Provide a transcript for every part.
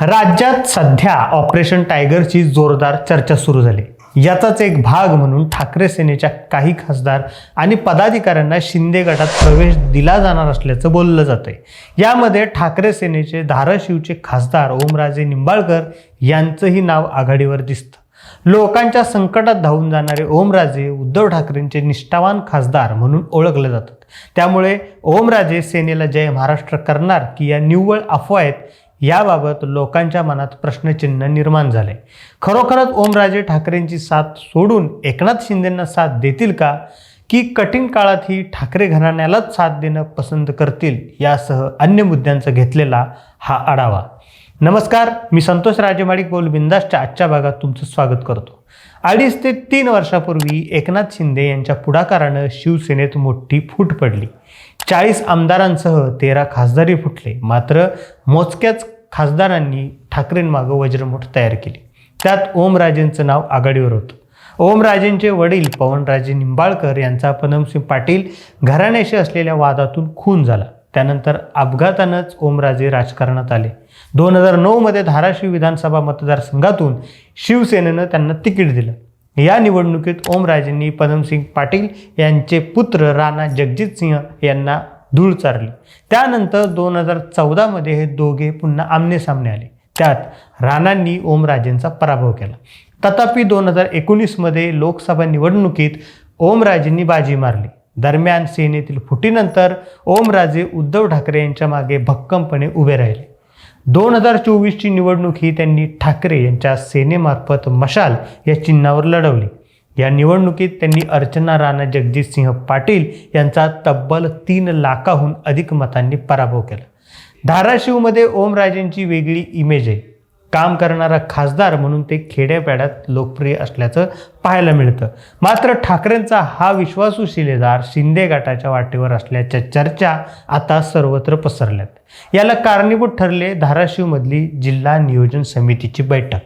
राज्यात सध्या ऑपरेशन टायगरची जोरदार चर्चा सुरू झाली. याचाच एक भाग म्हणून ठाकरे सेनेच्या काही खासदार आणि पदाधिकाऱ्यांना शिंदे गटात प्रवेश दिला जाणार असल्याचं बोललं जातंय. यामध्ये ठाकरे सेनेचे धाराशिवचे खासदार ओमराजे निंबाळकर यांचंही नाव आघाडीवर दिसतं. लोकांच्या संकटात धावून जाणारे ओमराजे उद्धव ठाकरेंचे निष्ठावान खासदार म्हणून ओळखले जातात त्यामुळे ओमराजे सेनेला जय महाराष्ट्र करणार की या निव्वळ अफवा आहेत याबाबत लोकांच्या मनात प्रश्नचिन्ह निर्माण झाले. खरोखरच ओमराजे ठाकरेंची साथ सोडून एकनाथ शिंदेंना साथ देतील का? की कठीण काळातही ठाकरे घराण्यालाच साथ देणं पसंत करतील? यासह अन्य मुद्द्यांचा घेतलेला हा आढावा. नमस्कार मी संतोष राजेमाडिक बोल बिंदासच्या आजच्या भागात तुमचं स्वागत करतो. अडीच ते तीन वर्षापूर्वी एकनाथ शिंदे यांच्या पुढाकारानं शिवसेनेत मोठी फूट पडली. चाळीस आमदारांसह तेरा खासदारी फुटले. मात्र मोजक्याच खासदारांनी ठाकरेंमागं वज्रमुठ तयार केली. त्यात ओमराजेंचं नाव आघाडीवर होतं. ओमराजेंचे वडील पवनराजे निंबाळकर यांचा पदमसिंह पाटील घराण्याशी असलेल्या वादातून खून झाला. त्यानंतर अपघातानंच ओमराजे राजकारणात आले. दोन हजार नऊमध्ये धाराशिव विधानसभा मतदारसंघातून शिवसेनेनं त्यांना तिकीट दिलं. या निवडणुकीत ओमराजेंनी पदमसिंग पाटील यांचे पुत्र राणा जगजित सिंह यांना धूळ चारली. त्यानंतर दोन हजार चौदामध्ये हे दोघे पुन्हा आमनेसामने आले. त्यात राणांनी ओमराजेंचा पराभव केला. तथापि दोन हजार एकोणीसमध्ये लोकसभा निवडणुकीत ओमराजेंनी बाजी मारली. दरम्यान सेनेतील फुटीनंतर ओमराजे उद्धव ठाकरे यांच्या मागे भक्कमपणे उभे राहिले. दोन हजार चोवीसची निवडणूक ही त्यांनी ठाकरे यांच्या सेनेमार्फत मशाल या चिन्हावर लढवली. या निवडणुकीत त्यांनी अर्चना राणा जगजितसिंह पाटील यांचा तब्बल तीन लाखाहून अधिक मतांनी पराभव केला. धाराशिवमध्ये ओमराजेंची वेगळी इमेज आहे. काम करणारा खासदार म्हणून ते खेड्यापाड्यात लोकप्रिय असल्याचं पाहायला मिळतं. मात्र ठाकरेंचा हा विश्वासू शिलेदार शिंदे गटाच्या वाटेवर असल्याच्या चर्चा आता सर्वत्र पसरल्यात. याला कारणीभूत ठरले धाराशिवमधली जिल्हा नियोजन समितीची बैठक.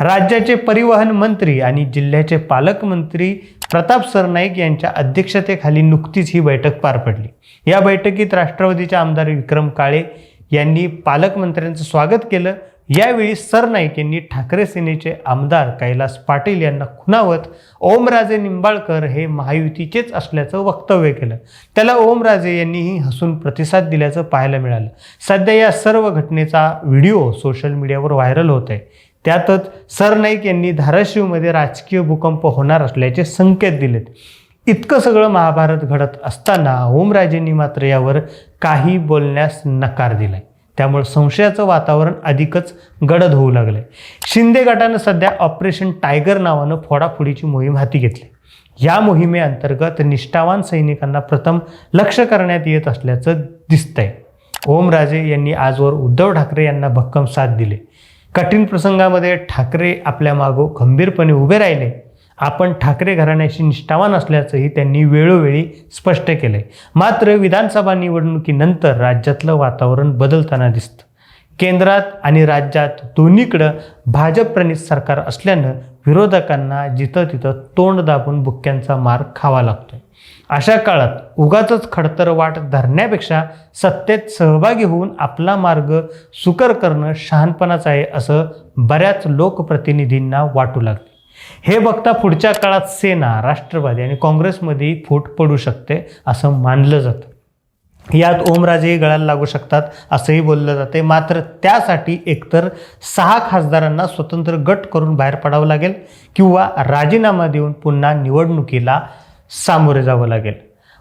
राज्याचे परिवहन मंत्री आणि जिल्ह्याचे पालकमंत्री प्रताप सरनाईक यांच्या अध्यक्षतेखाली नुकतीच ही बैठक पार पडली. या बैठकीत राष्ट्रवादीचे आमदार विक्रम काळे यांनी पालकमंत्र्यांचं स्वागत केलं. यावेळी सरनाईक यांनी ठाकरे सेनेचे आमदार कैलास पाटील यांना खुणावत ओमराजे निंबाळकर हे महायुतीचेच असल्याचं वक्तव्य केलं. त्याला ओमराजे यांनीही हसून प्रतिसाद दिल्याचं पाहायला मिळालं. सध्या या सर्व घटनेचा व्हिडिओ सोशल मीडियावर व्हायरल होत आहे. त्यातच सरनाईक यांनी धाराशिवमध्ये राजकीय भूकंप होणार असल्याचे संकेत दिलेत. इतकं सगळं महाभारत घडत असताना ओमराजेंनी मात्र यावर काही बोलण्यास नकार दिलाय. त्यामुळे संशयाचं वातावरण अधिकच गडद होऊ लागलंय. शिंदे गटानं सध्या ऑपरेशन टायगर नावानं फोडाफोडीची मोहीम हाती घेतली. या मोहिमेअंतर्गत निष्ठावान सैनिकांना प्रथम लक्ष करण्यात येत असल्याचं दिसतंय. ओमराजे यांनी आजवर उद्धव ठाकरे यांना भक्कम साथ दिली. कठीण प्रसंगामध्ये ठाकरे आपल्या मागो खंबीरपणे उभे राहिले. आपण ठाकरे घराण्याशी निष्ठावान असल्याचंही त्यांनी वेळोवेळी स्पष्ट केलंय. मात्र विधानसभा निवडणुकीनंतर राज्यातलं वातावरण बदलताना दिसतं. केंद्रात आणि राज्यात दोन्हीकडं भाजप सरकार असल्यानं विरोधकांना जिथं तिथं तोंड दाबून बुक्क्यांचा मार खावा लागतोय. अशा काळात उगाच खडतर वाट धरण्यापेक्षा सत्तेत सहभागी होऊन आपला मार्ग सुकर करणं शहाणपणाच आहे असं बऱ्याच लोकप्रतिनिधींना वाटू लागतं हे बघता पुढच्या काळात सेना राष्ट्रवादी आणि काँग्रेसमध्येही फूट पडू शकते असं मानलं जातं. यात ओमराजेही गळाला लागू शकतात असंही बोललं जाते. मात्र त्यासाठी एकतर सहा खासदारांना स्वतंत्र गट करून बाहेर पडावं लागेल किंवा राजीनामा देऊन पुन्हा निवडणुकीला सामोरे जावं लागेल.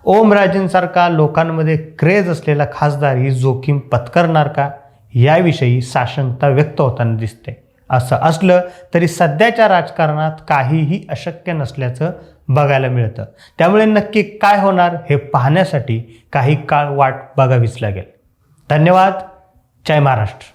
ओमराजेंसारखा लोकांमध्ये क्रेज असलेला खासदार ही जोखीम पत्करणार का? याविषयी साशंकता व्यक्त होताना दिसते. असं असलं तरी सध्याच्या राजकारणात काहीही अशक्य नसल्याचं बघायला मिळतं. त्यामुळे नक्की काय होणार हे पाहण्यासाठी काही काळ वाट बघावीच लागेल. धन्यवाद. जय महाराष्ट्र.